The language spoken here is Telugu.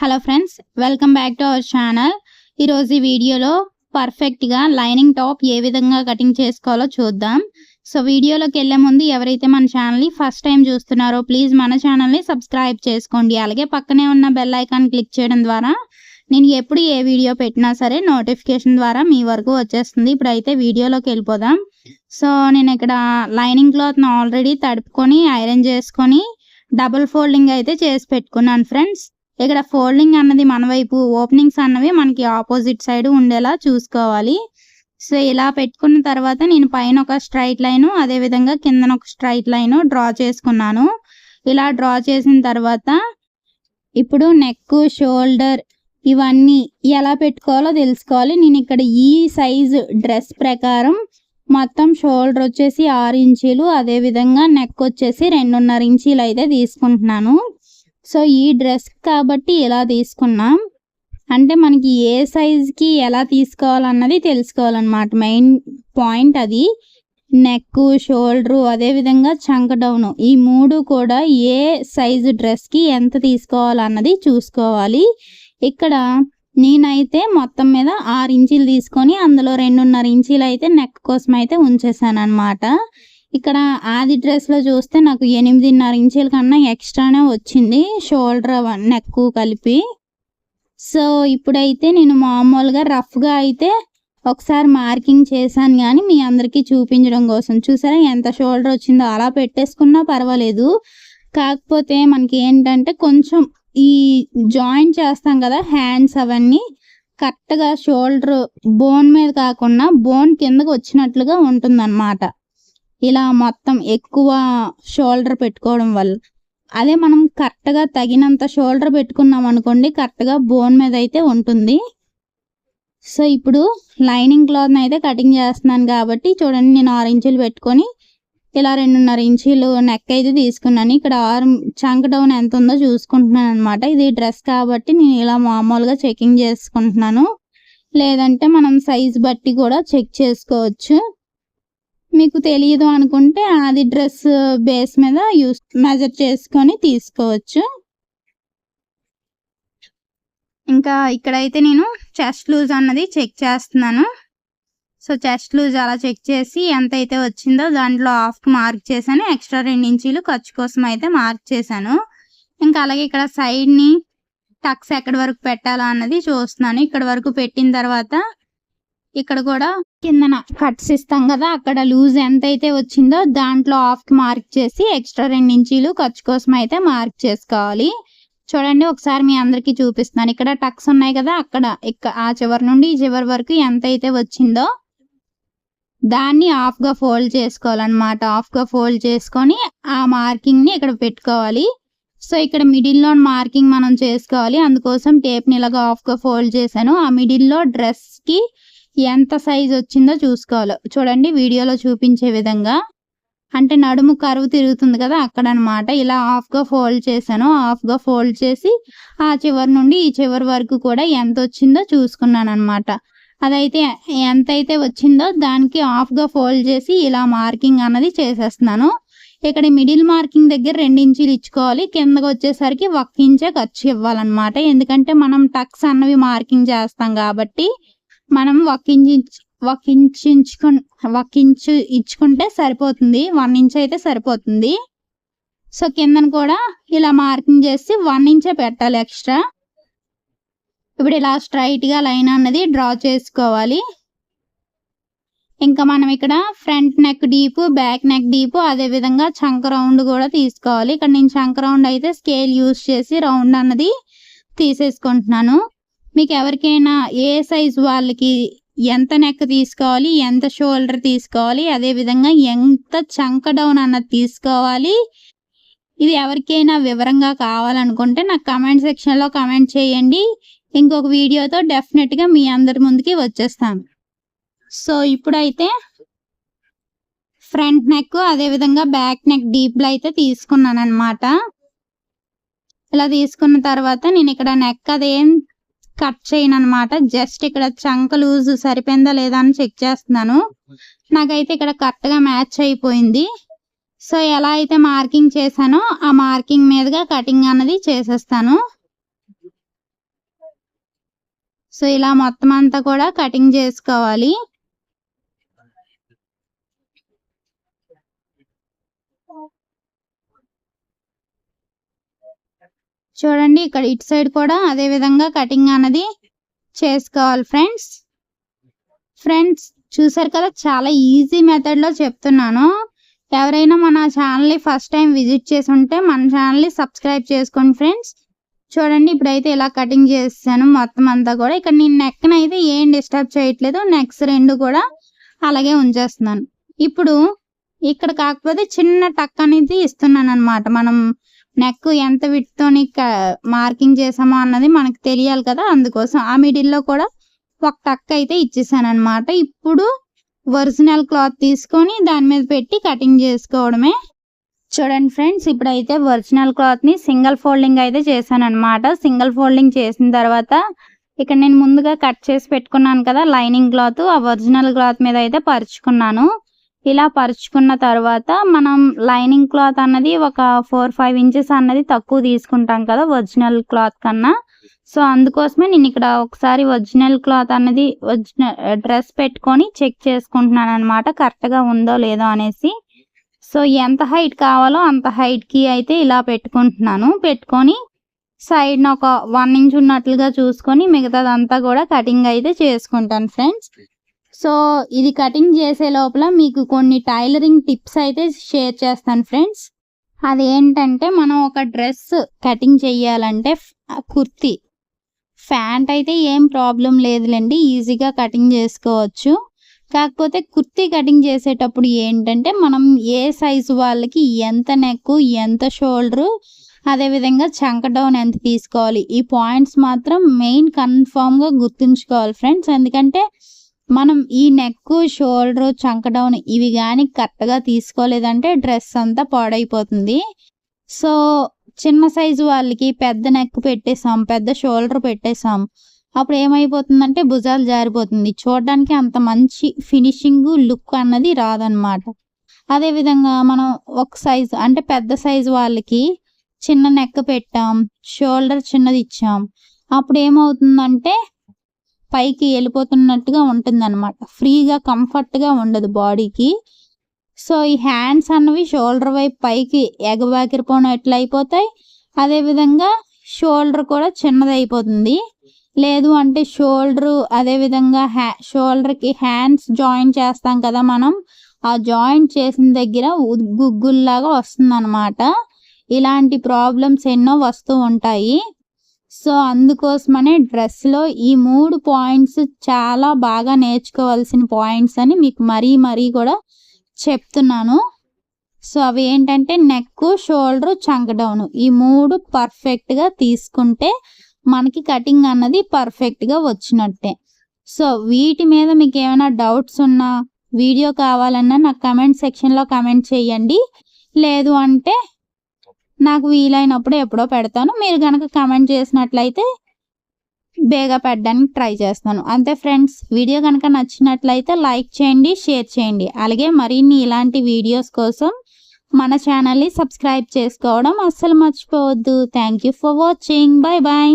Hello friends welcome back to our channel ఈరోజు ఈ వీడియోలో పర్ఫెక్ట్గా లైనింగ్ టాప్ ఏ విధంగా కటింగ్ చేసుకోవాలో చూద్దాం. సో వీడియోలోకి వెళ్ళే ముందు ఎవరైతే మన ఛానల్ని ఫస్ట్ టైం చూస్తున్నారో ప్లీజ్ మన ఛానల్ని సబ్స్క్రైబ్ చేసుకోండి. అలాగే పక్కనే ఉన్న బెల్ ఐకాన్ క్లిక్ చేయడం ద్వారా నేను ఎప్పుడు ఏ వీడియో పెట్టినా సరే నోటిఫికేషన్ ద్వారా మీ వరకు వచ్చేస్తుంది. ఇప్పుడైతే వీడియోలోకి వెళ్ళిపోదాం. సో నేను ఇక్కడ లైనింగ్ క్లాత్ని ఆల్రెడీ తడుపుకొని ఐరన్ చేసుకొని డబుల్ ఫోల్డింగ్ అయితే చేసి పెట్టుకున్నాను ఫ్రెండ్స్ ఇక్కడ ఫోల్డింగ్ అన్నది మన వైపు ఓపెనింగ్స్ అన్నవి మనకి ఆపోజిట్ సైడ్ ఉండేలా చూసుకోవాలి. సో ఇలా పెట్టుకున్న తర్వాత నేను పైన ఒక స్ట్రైట్ లైను అదే విధంగా కిందన ఒక స్ట్రైట్ లైను డ్రా చేసుకున్నాను. ఇలా డ్రా చేసిన తర్వాత ఇప్పుడు నెక్ షోల్డర్ ఇవన్నీ ఎలా పెట్టుకోవాలో తెలుసుకోవాలి. నేను ఇక్కడ ఈ సైజు డ్రెస్ ప్రకారం మొత్తం షోల్డర్ వచ్చేసి ఆరు ఇంచీలు అదే విధంగా నెక్ వచ్చేసి రెండున్నర ఇంచీలు అయితే తీసుకుంటున్నాను. సో ఈ డ్రెస్ కాబట్టి ఇలా తీసుకున్నాం? అంటే మనకి ఏ సైజ్కి ఎలా తీసుకోవాలన్నది తెలుసుకోవాలన్నమాట. మెయిన్ పాయింట్ అది. నెక్ షోల్డరు అదేవిధంగా చంక డౌన్. ఈ మూడు కూడా ఏ సైజు డ్రెస్కి ఎంత తీసుకోవాలన్నది చూసుకోవాలి. ఇక్కడ నేనైతే మొత్తం మీద ఆరు ఇంచీలు తీసుకొని అందులో రెండున్నర ఇంచీలు అయితే నెక్ కోసం అయితే ఉంచేసాను అనమాట ఇక్కడ ఆది డ్రెస్లో చూస్తే నాకు ఎనిమిదిన్నర ఇంచుల కన్నా ఎక్స్ట్రానే వచ్చింది. షోల్డర్ నెక్ కలిపి. సో ఇప్పుడైతే నేను మామూలుగా రఫ్గా అయితే ఒకసారి మార్కింగ్ చేశాను కానీ మీ అందరికీ చూపించడం కోసం. చూసారా ఎంత షోల్డర్ వచ్చిందో? అలా పెట్టేసుకున్నా పర్వాలేదు. కాకపోతే మనకి ఏంటంటే కొంచెం ఈ జాయింట్ చేస్తాం కదా హ్యాండ్స్ అవన్నీ కరెక్ట్గా షోల్డర్ బోన్ మీద కాకుండా బోన్ కిందకు వచ్చినట్లుగా ఉంటుందన్నమాట. ఇలా మొత్తం ఎక్కువ షోల్డర్ పెట్టుకోవడం వల్ల. అదే మనం కరెక్ట్గా తగినంత షోల్డర్ పెట్టుకున్నాం అనుకోండి కరెక్ట్గా బోన్ మీద అయితే ఉంటుంది. సో ఇప్పుడు లైనింగ్ క్లాత్ని అయితే కటింగ్ చేస్తున్నాను కాబట్టి చూడండి నేను ఆరు ఇంచులు పెట్టుకొని ఇలా రెండున్నర ఇంచీలు నెక్ అయితే తీసుకున్నాను. ఇక్కడ ఆరు చంక్ డౌన్ ఎంత ఉందో చూసుకుంటున్నాను అనమాట ఇది డ్రెస్ కాబట్టి నేను ఇలా మామూలుగా చెకింగ్ చేసుకుంటున్నాను. లేదంటే మనం సైజ్ బట్టి కూడా చెక్ చేసుకోవచ్చు. మీకు తెలియదు అనుకుంటే అది డ్రెస్ బేస్ మీద యూస్ మెజర్ చేసుకొని తీసుకోవచ్చు. ఇంకా ఇక్కడైతే నేను చెస్ట్ లూజ్ అన్నది చెక్ చేస్తున్నాను. సో చెస్ట్ లూజ్ అలా చెక్ చేసి ఎంత అయితే వచ్చిందో దాంట్లో హాఫ్ మార్క్ చేశాను. ఎక్స్ట్రా రెండు ఇంచీలు ఖర్చు కోసం అయితే మార్క్ చేశాను. ఇంకా అలాగే ఇక్కడ సైడ్ని టక్స్ ఎక్కడి వరకు పెట్టాలా అన్నది చూస్తున్నాను. ఇక్కడ వరకు పెట్టిన తర్వాత ఇక్కడ కూడా కిందన కట్స్ ఇస్తాం కదా అక్కడ లూజ్ ఎంత అయితే వచ్చిందో దాంట్లో హాఫ్ మార్క్ చేసి ఎక్స్ట్రా రెండు ఇంచీలు ఖర్చు కోసం అయితే మార్క్ చేసుకోవాలి. చూడండి ఒకసారి మీ అందరికీ చూపిస్తున్నాను. ఇక్కడ టక్స్ ఉన్నాయి కదా అక్కడ ఇక్కడ ఆ చివరి నుండి ఈ చివరి వరకు ఎంత అయితే వచ్చిందో దాన్ని గా ఫోల్డ్ చేసుకోవాలన్నమాట. ఆఫ్గా ఫోల్డ్ చేసుకొని ఆ మార్కింగ్ని ఇక్కడ పెట్టుకోవాలి. సో ఇక్కడ మిడిల్లో మార్కింగ్ మనం చేసుకోవాలి. అందుకోసం టేప్ని ఇలాగ గా ఫోల్డ్ చేశాను. ఆ మిడిల్లో డ్రెస్కి ఎంత సైజ్ వచ్చిందో చూసుకోవాలి. చూడండి వీడియోలో చూపించే విధంగా. అంటే నడుము కరువు తిరుగుతుంది కదా అక్కడ అనమాట ఇలా హాఫ్గా ఫోల్డ్ చేశాను. హాఫ్గా ఫోల్డ్ చేసి ఆ చివరి నుండి ఈ చివరి వరకు కూడా ఎంత వచ్చిందో చూసుకున్నాను అనమాట అదైతే ఎంత అయితే వచ్చిందో దానికి హాఫ్గా ఫోల్డ్ చేసి ఇలా మార్కింగ్ అన్నది చేసేస్తున్నాను. ఇక్కడ మిడిల్ మార్కింగ్ దగ్గర రెండు ఇంచులు ఇచ్చుకోవాలి. కిందకి వచ్చేసరికి ఒక్క ఇంచే ఖర్చు ఇవ్వాలన్నమాట. ఎందుకంటే మనం టక్స్ అన్నవి మార్కింగ్ చేస్తాం కాబట్టి మనం ఒక ఇంచ్ ఒక ఇంచ్ ఇంచుకు ఒక ఇంచు ఇచ్చుకుంటే సరిపోతుంది. వన్ ఇంచ్ అయితే సరిపోతుంది. సో కిందన కూడా ఇలా మార్కింగ్ చేసి వన్ ఇంచే పెట్టాలి ఎక్స్ట్రా. ఇప్పుడు ఇలా స్ట్రైట్గా లైన్ అన్నది డ్రా చేసుకోవాలి. ఇంకా మనం ఇక్కడ front neck deep back neck deep అదే విధంగా చంక రౌండ్ కూడా తీసుకోవాలి. ఇక్కడ నేను చంక రౌండ్ అయితే స్కేల్ యూస్ చేసి రౌండ్ అన్నది తీసేసుకుంటున్నాను. మీకు ఎవరికైనా ఏ సైజ్ వాళ్ళకి ఎంత నెక్ తీసుకోవాలి ఎంత షోల్డర్ తీసుకోవాలి అదే విధంగా ఎంత చంక డౌన్ అన్నది తీసుకోవాలి. ఇది ఎవరికైనా వివరంగా కావాలనుకుంటే నాకు కమెంట్ సెక్షన్లో కమెంట్ చేయండి. ఇంకొక వీడియోతో డెఫినెట్గా మీ అందరి ముందుకి వచ్చేస్తాను సో ఇప్పుడైతే ఫ్రంట్ నెక్ అదేవిధంగా బ్యాక్ నెక్ డీప్లో అయితే తీసుకున్నాను అనమాట ఇలా తీసుకున్న తర్వాత నేను ఇక్కడ నెక్ అదేం కట్ చేయను అనమాట జస్ట్ ఇక్కడ చంక లూజ్ సరిపోయిందా లేదా అని చెక్ చేస్తున్నాను. నాకైతే ఇక్కడ కరెక్ట్గా మ్యాచ్ అయిపోయింది. సో ఎలా అయితే మార్కింగ్ చేశానో ఆ మార్కింగ్ మీదుగా కటింగ్ అన్నది చేసేస్తాను. సో ఇలా మొత్తం అంతా కూడా కటింగ్ చేసుకోవాలి. చూడండి ఇక్కడ ఇటు సైడ్ కూడా అదే విధంగా కటింగ్ అన్నది చేసుకోవాలి ఫ్రెండ్స్ ఫ్రెండ్స్ చూసారు కదా చాలా ఈజీ మెథడ్లో చెప్తున్నాను. ఎవరైనా మన ఛానల్ని ఫస్ట్ టైం విజిట్ చేసి ఉంటే మన ఛానల్ని సబ్స్క్రైబ్ చేసుకోండి ఫ్రెండ్స్ చూడండి ఇప్పుడైతే ఇలా కటింగ్ చేస్తాను మొత్తం అంతా కూడా. ఇక్కడ నేను నెక్ని అయితే ఏం డిస్టర్బ్ చేయట్లేదు నెక్స్ రెండు కూడా అలాగే ఉంచేస్తున్నాను. ఇప్పుడు ఇక్కడ కాకపోతే చిన్న టక్ అనేది ఇస్తున్నాను అనమాట మనం నెక్ ఎంత విడ్తోని మార్కింగ్ చేసామో అన్నది మనకు తెలియాలి కదా అందుకోసం. ఆ మిడిల్లో కూడా ఒక టక్ అయితే ఇచ్చేసాను అనమాట ఇప్పుడు ఒరిజినల్ క్లాత్ తీసుకొని దాని మీద పెట్టి కటింగ్ చేసుకోవడమే. చూడండి ఫ్రెండ్స్ ఇప్పుడైతే ఒరిజినల్ క్లాత్ని సింగిల్ ఫోల్డింగ్ అయితే చేశాను అనమాట సింగిల్ ఫోల్డింగ్ చేసిన తర్వాత ఇక్కడ నేను ముందుగా కట్ చేసి పెట్టుకున్నాను కదా లైనింగ్ క్లాత్ ఆ ఒరిజినల్ క్లాత్ మీద అయితే పరుచుకున్నాను. ఇలా పరుచుకున్న తర్వాత మనం లైనింగ్ క్లాత్ అన్నది ఒక ఫోర్ ఫైవ్ ఇంచెస్ అన్నది తక్కువ తీసుకుంటాం కదా ఒరిజినల్ క్లాత్ కన్నా. సో అందుకోసమే నేను ఇక్కడ ఒకసారి ఒరిజినల్ క్లాత్ అన్నది ఒరిజినల్ డ్రెస్ eh, పెట్టుకొని చెక్ చేసుకుంటున్నాను అనమాట కరెక్ట్గా ఉందో లేదో అనేసి. సో ఎంత హైట్ కావాలో అంత హైట్కి అయితే ఇలా పెట్టుకుంటున్నాను. పెట్టుకొని సైడ్న ఒక వన్ ఇంచ్ ఉన్నట్లుగా చూసుకొని మిగతాదంతా కూడా కటింగ్ అయితే చేసుకుంటాను ఫ్రెండ్స్ సో ఇది కటింగ్ చేసే లోపల మీకు కొన్ని టైలరింగ్ టిప్స్ అయితే షేర్ చేస్తాను ఫ్రెండ్స్. అదేంటంటే మనం ఒక డ్రెస్ కటింగ్ చేయాలంటే కుర్తి. ఫ్యాంట్ అయితే ఏం ప్రాబ్లం లేదులేండి ఈజీగా కటింగ్ చేసుకోవచ్చు. కాకపోతే కుర్తీ కటింగ్ చేసేటప్పుడు ఏంటంటే మనం ఏ సైజు వాళ్ళకి ఎంత నెక్ ఎంత షోల్డరు అదేవిధంగా చంక డౌన్ ఎంత తీసుకోవాలి ఈ పాయింట్స్ మాత్రం మెయిన్ కన్ఫామ్గా గుర్తుంచుకోవాలి ఫ్రెండ్స్. ఎందుకంటే మనం ఈ నెక్ షోల్డర్ చంక డౌన్ ఇవి కానీ కరెక్ట్గా తీసుకోలేదంటే డ్రెస్ అంతా పాడైపోతుంది. సో చిన్న సైజు వాళ్ళకి పెద్ద నెక్ పెట్టేసాం పెద్ద షోల్డర్ పెట్టేసాం అప్పుడు ఏమైపోతుందంటే భుజాలు జారిపోతుంది. చూడడానికి అంత మంచి ఫినిషింగ్ లుక్ అన్నది రాదనమాట అదేవిధంగా మనం ఒక సైజు అంటే పెద్ద సైజు వాళ్ళకి చిన్న నెక్ పెట్టాం షోల్డర్ చిన్నది ఇచ్చాం. అప్పుడు ఏమవుతుందంటే పైకి వెళ్ళిపోతున్నట్టుగా ఉంటుంది అనమాట ఫ్రీగా కంఫర్ట్గా ఉండదు బాడీకి. సో ఈ హ్యాండ్స్ అన్నవి షోల్డర్ వైపు పైకి ఎగబాకిరిపోవడం ఎట్లా అయిపోతాయి? అదేవిధంగా షోల్డర్ కూడా చిన్నది అయిపోతుంది లేదు అంటే షోల్డర్ అదేవిధంగా హ్యా షోల్డర్కి హ్యాండ్స్ జాయింట్ చేస్తాం కదా మనం. ఆ జాయింట్ చేసిన దగ్గర గుగ్గుల్లాగా వస్తుంది అనమాట ఇలాంటి ప్రాబ్లమ్స్ ఎన్నో వస్తూ ఉంటాయి. సో అందుకోసమనే డ్రెస్లో ఈ మూడు పాయింట్స్ చాలా బాగా నేర్చుకోవాల్సిన పాయింట్స్ అని మీకు మరీ మరీ కూడా చెప్తున్నాను. సో అవి ఏంటంటే నెక్ షోల్డర్ చంక్ డౌన్. ఈ మూడు పర్ఫెక్ట్గా తీసుకుంటే మనకి కటింగ్ అన్నది పర్ఫెక్ట్గా వచ్చినట్టే. సో వీటి మీద మీకు ఏమైనా డౌట్స్ ఉన్నా వీడియో కావాలన్నా నాకు కమెంట్ సెక్షన్లో కమెంట్ చేయండి. లేదు అంటే నాకు వీలైనప్పుడు ఎప్పుడో పెడతాను. మీరు కనుక కమెంట్ చేసినట్లయితే బేగా పెట్టడానికి ట్రై చేస్తాను. అంతే ఫ్రెండ్స్ వీడియో కనుక నచ్చినట్లయితే లైక్ చేయండి షేర్ చేయండి. అలాగే మరిన్ని ఇలాంటి వీడియోస్ కోసం మన ఛానల్ని సబ్స్క్రైబ్ చేసుకోవడం అస్సలు మర్చిపోవద్దు. Thank you for watching bye bye